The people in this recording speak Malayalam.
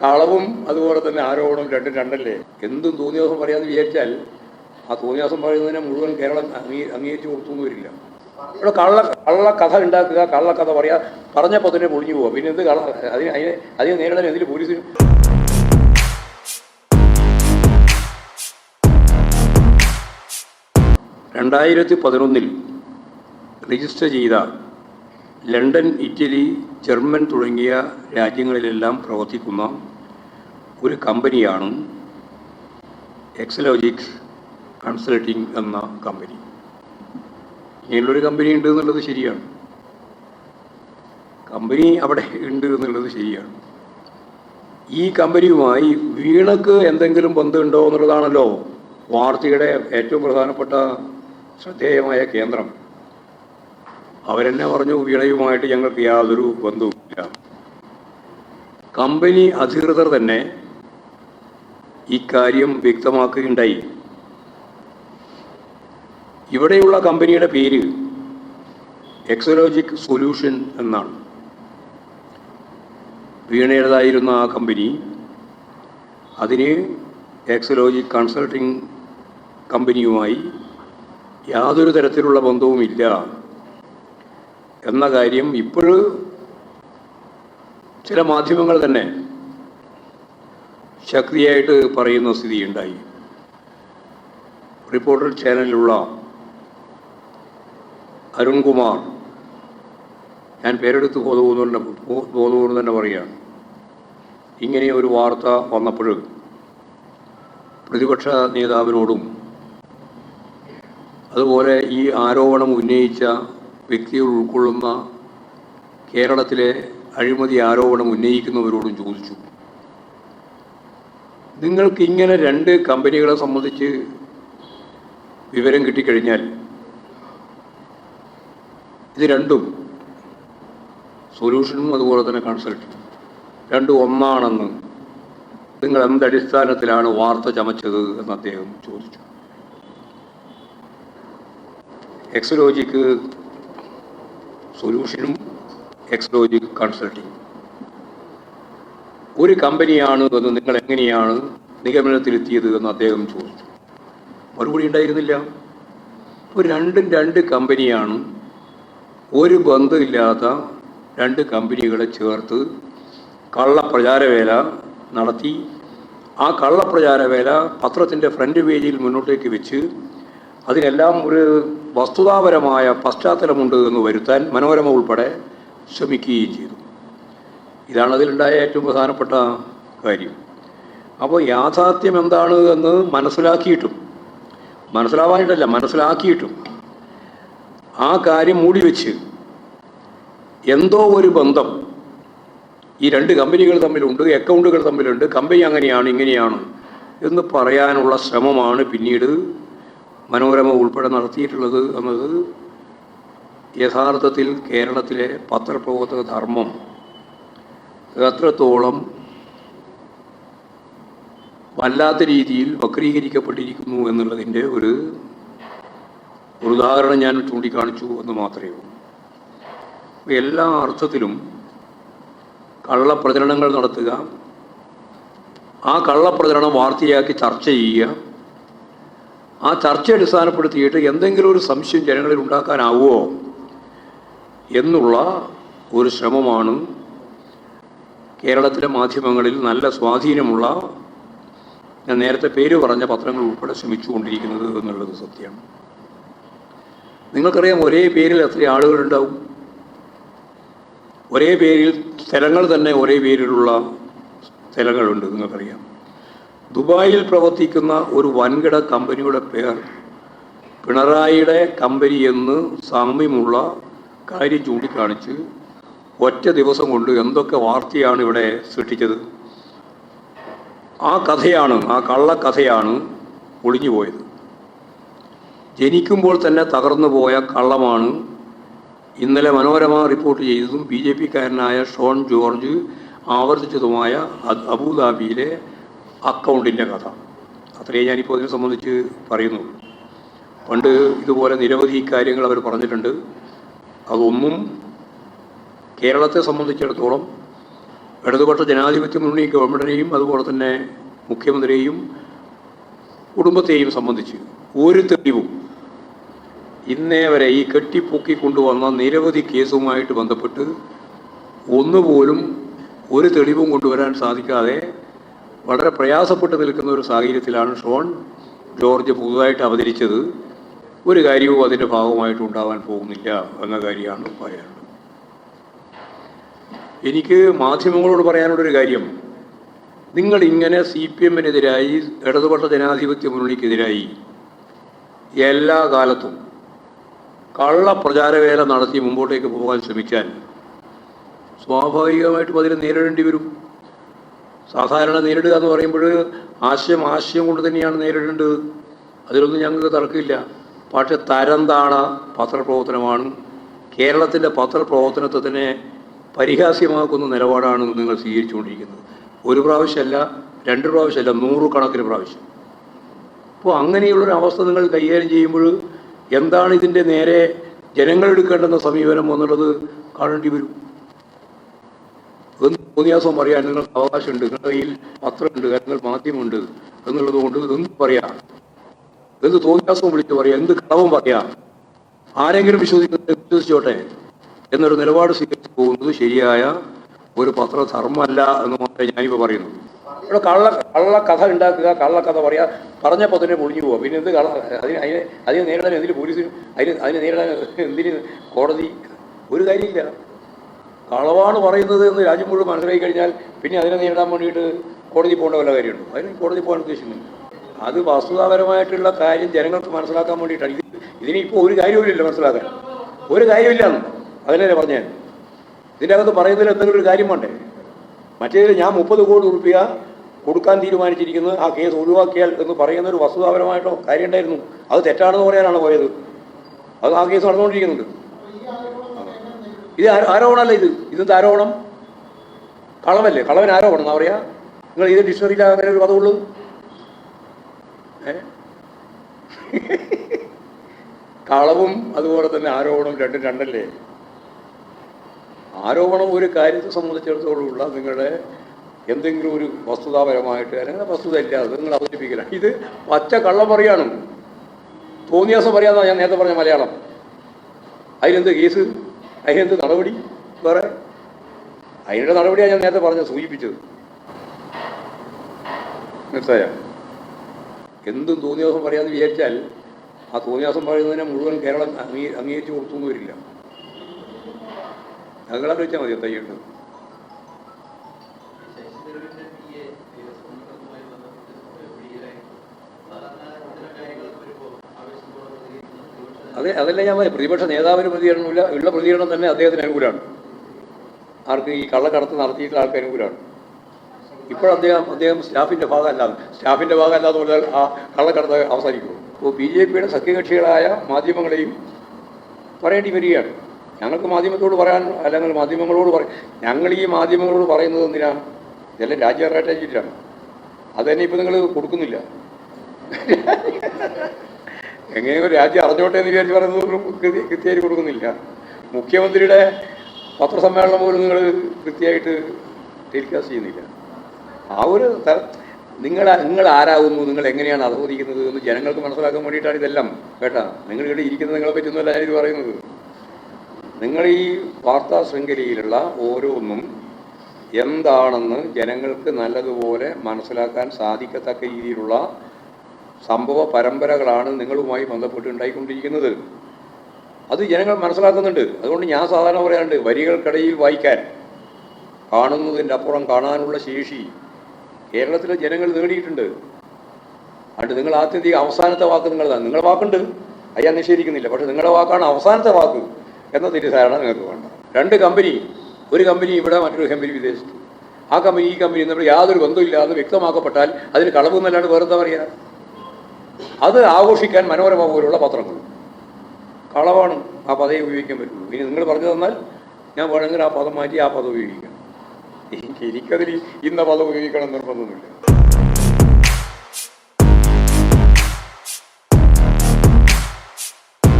കളവും അതുപോലെ തന്നെ ആരോപണം രണ്ടും രണ്ടല്ലേ? എന്തും തോന്നിയാസം പറയാന്ന് വിചാരിച്ചാൽ ആ തോന്നിയാസം പറയുന്നതിനെ മുഴുവൻ കേരളം അംഗീ അംഗീകരിച്ചു കൊടുത്തൊന്നും വരില്ല. ഇവിടെ കള്ള കള്ള ഉണ്ടാക്കുക കള്ള കഥ പറയാ പറഞ്ഞപ്പോൾ തന്നെ പൊളിഞ്ഞു പോവുക പിന്നെ എന്ത് കള്ള അതിന് അതിനെ അതിനെ നേരിടാൻ എന്തിന് പോലീസിന്? രണ്ടായിരത്തി പതിനൊന്നിൽ രജിസ്റ്റർ ചെയ്ത ലണ്ടൻ ഇറ്റലി ജർമ്മൻ തുടങ്ങിയ രാജ്യങ്ങളിലെല്ലാം പ്രവർത്തിക്കുന്ന ഒരു കമ്പനിയാണ് എക്സലോജിക്സ് കൺസൾട്ടിംഗ് എന്ന കമ്പനി. ഇങ്ങനെയുള്ളൊരു കമ്പനി ഉണ്ട് എന്നുള്ളത് ശരിയാണ്. കമ്പനി അവിടെ ഉണ്ട് എന്നുള്ളത് ശരിയാണ്. ഈ കമ്പനിയുമായി വീണക്ക് എന്തെങ്കിലും ബന്ധമുണ്ടോ എന്നുള്ളതാണല്ലോ വാർത്തയുടെ ഏറ്റവും പ്രധാനപ്പെട്ട ശ്രദ്ധേയമായ കേന്ദ്രം. അവരെന്നെ പറഞ്ഞു വീണയുമായിട്ട് ഞങ്ങൾക്ക് യാതൊരു ബന്ധവുമില്ല. കമ്പനി അധികൃതർ തന്നെ ഇക്കാര്യം വ്യക്തമാക്കുകയുണ്ടായി. ഇവിടെയുള്ള കമ്പനിയുടെ പേര് എക്സോലോജിക് സൊല്യൂഷൻ എന്നാണ്. വീണയുടേതായിരുന്ന ആ കമ്പനി അതിന് എക്സോളോജിക് കൺസൾട്ടിംഗ് കമ്പനിയുമായി യാതൊരു തരത്തിലുള്ള ബന്ധവുമില്ല. എന്ന കാര്യം ഇപ്പോൾ ചില മാധ്യമങ്ങൾ തന്നെ ശക്തിയായിട്ട് പറയുന്ന സ്ഥിതിയുണ്ടായി. റിപ്പോർട്ടർ ചാനലിലുള്ള അരുൺകുമാർ ഞാൻ പേരെടുത്ത് ബോധപൂർവം ബോധപൂർവം തന്നെ പറയുകയാണ്. ഇങ്ങനെ ഒരു വാർത്ത വന്നപ്പോൾ പ്രതിപക്ഷ നേതാവിനോടും അതുപോലെ ഈ ആരോപണം ഉന്നയിച്ച വ്യക്തികൾ ഉൾക്കൊള്ളുന്ന കേരളത്തിലെ അഴിമതി ആരോപണം ഉന്നയിക്കുന്നവരോടും ചോദിച്ചു. നിങ്ങൾക്ക് ഇങ്ങനെ രണ്ട് കമ്പനികളെ സംബന്ധിച്ച് വിവരം കിട്ടിക്കഴിഞ്ഞാൽ ഇത് രണ്ടും സൊല്യൂഷനും അതുപോലെ തന്നെ കൺസൾട്ട്. രണ്ടും ഒന്നാണെന്ന് നിങ്ങൾ എന്തടിസ്ഥാനത്തിലാണ് വാർത്ത ചമച്ചത് എന്ന് അദ്ദേഹം ചോദിച്ചു. എക്സലോജിക്ക് സൊല്യൂഷനും എക്സലോജിക് കൺസൾട്ടിങ്. ഒരു കമ്പനിയാണ് എന്ന് നിങ്ങൾ എങ്ങനെയാണ് നിഗമനത്തിലെത്തിയത് എന്ന് അദ്ദേഹം ചോദിച്ചു. മറുപടി ഉണ്ടായിരുന്നില്ല. ഇപ്പോൾ രണ്ടും രണ്ട് കമ്പനിയാണ് ഒരു ബന്ധമില്ലാത്ത രണ്ട് കമ്പനികളെ ചേർത്ത് കള്ളപ്രചാരവേല നടത്തി. ആ കള്ളപ്രചാരവേല പത്രത്തിന്റെ ഫ്രണ്ട് പേജിൽ മുന്നോട്ടേക്ക് വെച്ച് അതിനെല്ലാം ഒരു വസ്തുതാപരമായ പശ്ചാത്തലമുണ്ട് എന്ന് വരുത്താൻ മനോരമ ഉൾപ്പെടെ ശ്രമിക്കുകയും ചെയ്തു. ഇതാണ് അതിലുണ്ടായ ഏറ്റവും പ്രധാനപ്പെട്ട കാര്യം. അപ്പോൾ യാഥാർത്ഥ്യം എന്താണ് എന്ന് മനസ്സിലാക്കിയിട്ടും മനസ്സിലാവാനായിട്ടല്ല മനസ്സിലാക്കിയിട്ടും ആ കാര്യം മൂടി വെച്ച് എന്തോ ഒരു ബന്ധം ഈ രണ്ട് കമ്പനികൾ തമ്മിലുണ്ട് അക്കൗണ്ടുകൾ തമ്മിലുണ്ട് കമ്പനി അങ്ങനെയാണ് ഇങ്ങനെയാണ് എന്ന് പറയാനുള്ള ശ്രമമാണ് പിന്നീട് മനോരമ ഉൾപ്പെടെ നടത്തിയിട്ടുള്ളത് എന്നത് യഥാർത്ഥത്തിൽ കേരളത്തിലെ പത്രപ്രവർത്തക ധർമ്മം എത്രത്തോളം വല്ലാത്ത രീതിയിൽ വക്രീകരിക്കപ്പെട്ടിരിക്കുന്നു എന്നുള്ളതിന്റെ ഒരു ഉദാഹരണം ഞാൻ ചൂണ്ടിക്കാണിച്ചു എന്ന് മാത്രമേ ഉള്ളൂ. എല്ലാ അർത്ഥത്തിലും കള്ളപ്രചരണങ്ങൾ നടത്തുക ആ കള്ളപ്രചരണം വാർത്തയാക്കി ചർച്ച ചെയ്യുക ആ ചർച്ച അടിസ്ഥാനപ്പെടുത്തിയിട്ട് എന്തെങ്കിലും ഒരു സംശയം ജനങ്ങളിൽ ഉണ്ടാക്കാനാവുമോ എന്നുള്ള ഒരു ശ്രമമാണ് കേരളത്തിലെ മാധ്യമങ്ങളിൽ നല്ല സ്വാധീനമുള്ള ഞാൻ നേരത്തെ പേര് പറഞ്ഞ പത്രങ്ങൾ ഉൾപ്പെടെ ശ്രമിച്ചുകൊണ്ടിരിക്കുന്നത് എന്നുള്ളത് സത്യമാണ്. നിങ്ങൾക്കറിയാം ഒരേ പേരിൽ എത്ര ആളുകളുണ്ടാവും? ഒരേ പേരിൽ സ്ഥലങ്ങൾ തന്നെ ഒരേ പേരിലുള്ള സ്ഥലങ്ങളുണ്ട് നിങ്ങൾക്കറിയാം. ദുബായിൽ പ്രവർത്തിക്കുന്ന ഒരു വൻകിട കമ്പനിയുടെ പേർ പിണറായിയുടെ കമ്പനി എന്ന് സാമ്യമുള്ള കാര്യം ചൂണ്ടിക്കാണിച്ച് ഒറ്റ ദിവസം കൊണ്ട് എന്തൊക്കെ വാർത്തയാണ് ഇവിടെ സൃഷ്ടിച്ചത്? ആ കഥയാണ് ആ കള്ളക്കഥയാണ് ഒളിഞ്ഞു പോയത് ജനിക്കുമ്പോൾ തന്നെ തകർന്നു പോയ കള്ളമാണ് ഇന്നലെ മനോരമ റിപ്പോർട്ട് ചെയ്തതും ബി ജെ പിക്കാരനായ ഷോൺ ജോർജ് ആവർത്തിച്ചതുമായ അബുദാബിയിലെ അക്കൗണ്ടിന്റെ കഥ. അത്രയേ ഞാനിപ്പോൾ അതിനെ സംബന്ധിച്ച് പറയുന്നുള്ളൂ പണ്ട് ഇതുപോലെ നിരവധി കാര്യങ്ങൾ അവർ പറഞ്ഞിട്ടുണ്ട്. അതൊന്നും കേരളത്തെ സംബന്ധിച്ചിടത്തോളം ഇടതുപക്ഷ ജനാധിപത്യ മുന്നണി ഗവൺമെന്റിനെയും അതുപോലെ തന്നെ മുഖ്യമന്ത്രിയെയും കുടുംബത്തെയും സംബന്ധിച്ച് ഒരു തെളിവും ഇന്നേ വരെ ഈ കെട്ടിപ്പൊക്കി കൊണ്ടുവന്ന നിരവധി കേസുമായിട്ട് ബന്ധപ്പെട്ട് ഒന്നുപോലും ഒരു തെളിവും കൊണ്ടുവരാൻ സാധിക്കാതെ വളരെ പ്രയാസപ്പെട്ട് നിൽക്കുന്ന ഒരു സാഹചര്യത്തിലാണ് ഷോൺ ജോർജ് പുതുതായിട്ട് അവതരിച്ചത്. ഒരു കാര്യവും അതിന്റെ ഭാഗമായിട്ട് ഉണ്ടാവാൻ പോകുന്നില്ല എന്ന കാര്യമാണ് പറയാനുള്ളത്. എനിക്ക് മാധ്യമങ്ങളോട് പറയാനുള്ളൊരു കാര്യം. നിങ്ങൾ ഇങ്ങനെ സി പി എമ്മിനെതിരായി ഇടതുപക്ഷ ജനാധിപത്യ മുന്നണിക്കെതിരായി എല്ലാ കാലത്തും കള്ള പ്രചാരവേല നടത്തി മുമ്പോട്ടേക്ക് പോകാൻ ശ്രമിച്ചാൽ സ്വാഭാവികമായിട്ടും അതിനെ നേരിടേണ്ടി വരും. സാധാരണ നേരിടുക എന്ന് പറയുമ്പോൾ ആശയം ആശയം കൊണ്ട് തന്നെയാണ് നേരിടേണ്ടത്. അതിലൊന്നും ഞങ്ങൾക്ക് തർക്കമില്ല. പക്ഷേ തരം പത്രപ്രവർത്തനമാണ്. കേരളത്തിന്റെ പത്രപ്രവർത്തനത്തെ തന്നെ പരിഹാസ്യമാക്കുന്ന നിലപാടാണ് നിങ്ങൾ സ്വീകരിച്ചുകൊണ്ടിരിക്കുന്നത്. ഒരു പ്രാവശ്യമല്ല രണ്ട് പ്രാവശ്യമല്ല നൂറുകണക്കിന് പ്രാവശ്യം. അപ്പോൾ അങ്ങനെയുള്ളൊരു അവസ്ഥ നിങ്ങൾ കൈകാര്യം ചെയ്യുമ്പോൾ എന്താണ് ഇതിന്റെ നേരെ ജനങ്ങൾ എടുക്കേണ്ടുന്ന സമീപനം എന്നുള്ളത് കാണേണ്ടി വരും. എന്ത് ദിവസം പറയാൻ നിങ്ങൾക്ക് അവകാശമുണ്ട്. നിങ്ങളുടെ കയ്യിൽ പത്രമുണ്ട് നിങ്ങൾ മാധ്യമമുണ്ട് എന്നുള്ളത് കൊണ്ട് എന്ത് പറയാം. എന്ത് തോന്നിയാസവും വിളിച്ച് പറയാം? എന്ത് കളവും പറയാം? ആരെങ്കിലും വിശ്വസിക്കുന്നത് വിശ്വസിച്ചോട്ടെ എന്നൊരു നിലപാട് സ്വീകരിച്ചു പോകുന്നത് ശരിയായ ഒരു പത്രധർമ്മമല്ല എന്ന് മാത്രമേ ഞാനിപ്പോൾ പറയുന്നു. ഇവിടെ കള്ള കള്ള കഥ ഉണ്ടാക്കുക കള്ളക്കഥ കഥ പറയാ പറഞ്ഞപ്പോൾ തന്നെ പൊളിഞ്ഞു പോവുക പിന്നെ എന്ത് കള്ള അതിന് അതിനെ അതിനെ നേരിടാൻ എന്തിന് പോലീസിന് അതിന് അതിനെ നേരിടാൻ എന്തിന് കോടതി? ഒരു കാര്യമില്ല. കളവാണ് പറയുന്നത് എന്ന് രാജ്യം മുഴുവൻ മനസ്സിലാക്കി കഴിഞ്ഞാൽ പിന്നെ അതിനെ നേരിടാൻ വേണ്ടിയിട്ട് കോടതി പോകേണ്ട വല്ല കാര്യമുണ്ടോ? അതിന് കോടതി പോകാൻ ഉദ്ദേശിക്കുന്നില്ല. അത് വസ്തുതാപരമായിട്ടുള്ള കാര്യം ജനങ്ങൾക്ക് മനസ്സിലാക്കാൻ വേണ്ടിയിട്ടാണ്. ഇത് ഇതിനിപ്പോൾ ഒരു കാര്യവുമില്ല മനസ്സിലാക്കാൻ. ഒരു കാര്യമില്ല അതിനെ പറഞ്ഞാൽ ഇതിന്റെ അകത്ത് പറയുന്നതിൽ എന്തെങ്കിലും ഒരു കാര്യം വേണ്ടേ? മറ്റേതിൽ ഞാൻ മുപ്പത് കോടി ഉറുപ്പിക കൊടുക്കാൻ തീരുമാനിച്ചിരിക്കുന്നത് ആ കേസ് ഒഴിവാക്കിയാൽ എന്ന് പറയുന്ന ഒരു വസ്തുതാപരമായിട്ടോ കാര്യം ഉണ്ടായിരുന്നു. അത് തെറ്റാണെന്ന് പറയാനാണ് പോയത്? അത് ആ കേസ് നടന്നുകൊണ്ടിരിക്കുന്നുണ്ട്. ഇത് ആരോ- ആരോപണമല്ല ഇത്. ഇതെന്ത് ആരോപണം? കളവല്ലേ കളവൻ ആരോപണം എന്നാ പറയാ? നിങ്ങൾ ഇത് ഡിക്ഷണറിയിൽ അങ്ങനെ ഒരു പദമുള്ളൂ? കളവും അതുപോലെ തന്നെ ആരോപണം രണ്ടും രണ്ടല്ലേ? ആരോപണം ഒരു കാര്യത്തെ സംബന്ധിച്ചിടത്തോളമുള്ള നിങ്ങളുടെ എന്തെങ്കിലും ഒരു വസ്തുതാപരമായിട്ട് അല്ലെങ്കിൽ വസ്തുത ഇല്ലാതെ നിങ്ങൾ അവതരിപ്പിക്കില്ല ഇത് പച്ച കള്ളം പറയാണ്. തോന്നിയാസം പറയാന്നാ ഞാൻ നേരത്തെ പറഞ്ഞ മലയാളം. അതിലെന്ത് കേസ്? അതിനെന്ത് നടപടി വേറെ? അതിനുള്ള നടപടിയാണ് ഞാൻ നേരത്തെ പറഞ്ഞത് സൂചിപ്പിച്ചത്. മനസ്സിലായ? എന്തും തോന്നിയാസം പറയാമെന്ന് വിചാരിച്ചാൽ ആ തോന്നിയാസം പറയുന്നതിനെ മുഴുവൻ കേരളം അംഗീ അംഗീകരിച്ച് കൊടുത്തൊന്നും വരില്ല ഞങ്ങളെ വെച്ചാൽ മതി തയ്യേണ്ടത് അതെ അതല്ല ഞാൻ പറയും പ്രതിപക്ഷ നേതാവിന് പ്രതികരണമില്ല. ഉള്ള പ്രതികരണം തന്നെ അദ്ദേഹത്തിന് അനുകൂലമാണ്. ആർക്ക് ഈ കള്ളക്കടത്ത് നടത്തിയിട്ടുള്ള ആൾക്ക് അനുകൂലമാണ്. ഇപ്പോൾ അദ്ദേഹം അദ്ദേഹം സ്റ്റാഫിന്റെ ഭാഗമല്ല സ്റ്റാഫിന്റെ ഭാഗമല്ലാതെ പറഞ്ഞാൽ ആ കള്ളക്കടത്ത് അവസാനിക്കും അപ്പോൾ ബി ജെ പിയുടെ സഖ്യകക്ഷികളായ മാധ്യമങ്ങളെയും പറയേണ്ടി വരികയാണ്. ഞങ്ങൾക്ക് മാധ്യമത്തോട് പറയാൻ അല്ലെങ്കിൽ മാധ്യമങ്ങളോട് പറയും ഞങ്ങൾ ഈ മാധ്യമങ്ങളോട് പറയുന്നത് എന്തിനാണ്? ഇതെല്ലാം രാജ്യ റേറ്റാച്ചിട്ടാണ് അത് തന്നെ ഇപ്പം നിങ്ങൾ കൊടുക്കുന്നില്ല. എങ്ങനെയോ രാജ്യം അറിഞ്ഞോട്ടെ എന്ന് വിചാരിച്ച് പറയുന്നത് കൃത്യ- കൃത്യമായിട്ട് കൊടുക്കുന്നില്ല. മുഖ്യമന്ത്രിയുടെ പത്രസമ്മേളനം പോലും നിങ്ങൾ കൃത്യമായിട്ട് ടെലികാസ്റ്റ് ചെയ്യുന്നില്ല. ആ ഒരു തര നിങ്ങൾ നിങ്ങൾ ആരാകുന്നു? നിങ്ങൾ എങ്ങനെയാണ് അധോദിക്കുന്നത് എന്ന് ജനങ്ങൾക്ക് മനസ്സിലാക്കാൻ വേണ്ടിയിട്ടാണ് ഇതെല്ലാം. കേട്ടാ? നിങ്ങൾ ഇവിടെ ഇരിക്കുന്നത് നിങ്ങളെ പറ്റുന്നല്ല ഞാനിത് പറയുന്നത്. നിങ്ങൾ ഈ വാർത്താ ശൃംഖലയിലുള്ള ഓരോന്നും എന്താണെന്ന് ജനങ്ങൾക്ക് നല്ലതുപോലെ മനസ്സിലാക്കാൻ സാധിക്കത്തക്ക രീതിയിലുള്ള സംഭവ പരമ്പരകളാണ് നിങ്ങളുമായി ബന്ധപ്പെട്ട് ഉണ്ടായിക്കൊണ്ടിരിക്കുന്നത് അത് ജനങ്ങൾ മനസ്സിലാക്കുന്നുണ്ട്. അതുകൊണ്ട് ഞാൻ സാധാരണ പറയാറുണ്ട് വരികൾക്കിടയിൽ വായിക്കാൻ കാണുന്നതിന്റെ അപ്പുറം കാണാനുള്ള ശേഷി കേരളത്തിലെ ജനങ്ങൾ നേടിയിട്ടുണ്ട്. അതുകൊണ്ട് നിങ്ങൾ ആത്യന്തിക അവസാനത്തെ വാക്ക് നിങ്ങളതാണ് നിങ്ങളുടെ വാക്കുണ്ട്. അത് ഞാൻ നിഷേധിക്കുന്നില്ല. പക്ഷെ നിങ്ങളുടെ വാക്കാണ് അവസാനത്തെ വാക്ക് എന്ന തിരിധാരണ നിങ്ങൾക്ക് വേണ്ട. രണ്ട് കമ്പനി ഒരു കമ്പനി ഇവിടെ മറ്റൊരു കമ്പനി വിദേശത്ത്. ആ കമ്പനി ഈ കമ്പനി തമ്മിൽ യാതൊരു ബന്ധമില്ലാതെ വ്യക്തമാക്കപ്പെട്ടാൽ അതിന് കളവെന്നല്ലാണ്ട് വേറെ എന്താ പറയുക അത് ആഘോഷിക്കാൻ മനോരമ പോലുള്ള പത്രങ്ങൾ. കളവാണ് ആ പദവി ഉപയോഗിക്കാൻ പറ്റുള്ളൂ. ഇനി നിങ്ങൾ പറഞ്ഞു തന്നാൽ ഞാൻ വേണമെങ്കിൽ ആ പദം മാറ്റി ആ പദം ഉപയോഗിക്കാം. എനിക്ക് എനിക്കതിൽ ഇന്ന പദം ഉപയോഗിക്കണം എന്ന് നിർബന്ധമൊന്നുമില്ല